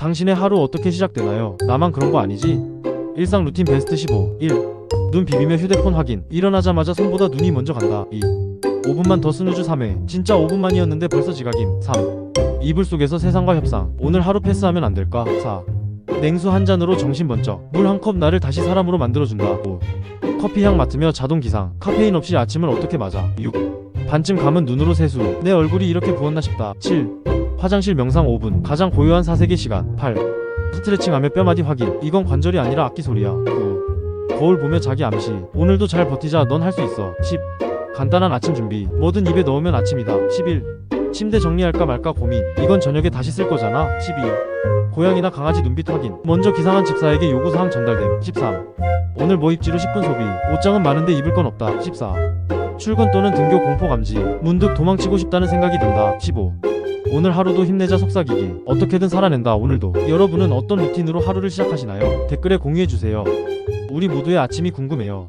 당신의 하루 어떻게 시작되나요? 나만 그런 거 아니지? 일상 루틴 베스트 15 1. 눈 비비며 휴대폰 확인 일어나자마자 손보다 눈이 먼저 간다 2. 5분만 더 스누즈 3회 진짜 5분만이었는데 벌써 지각임 3. 이불 속에서 세상과 협상 오늘 하루 패스하면 안 될까 4. 냉수 한 잔으로 정신 번쩍 물 한 컵 나를 다시 사람으로 만들어준다 5. 커피 향 맡으며 자동 기상 카페인 없이 아침을 어떻게 맞아 6. 반쯤 감은 눈으로 세수 내 얼굴이 이렇게 부었나 싶다 7. 화장실 명상 5분 가장 고요한 사색의 시간 8. 스트레칭하며 뼈마디 확인 이건 관절이 아니라 악기 소리야 9. 거울 보며 자기 암시 오늘도 잘 버티자 넌 할 수 있어 10. 간단한 아침 준비 뭐든 입에 넣으면 아침이다 11. 침대 정리할까 말까 고민 이건 저녁에 다시 쓸 거잖아 12. 고양이나 강아지 눈빛 확인 먼저 기상한 집사에게 요구사항 전달됨 13. 오늘 뭐 입지로 10분 소비 옷장은 많은데 입을 건 없다 14. 출근 또는 등교 공포 감지 문득 도망치고 싶다는 생각이 든다 15. 오늘 하루도 힘내자 속삭이기. 어떻게든 살아낸다 오늘도. 여러분은 어떤 루틴으로 하루를 시작하시나요? 댓글에 공유해주세요. 우리 모두의 아침이 궁금해요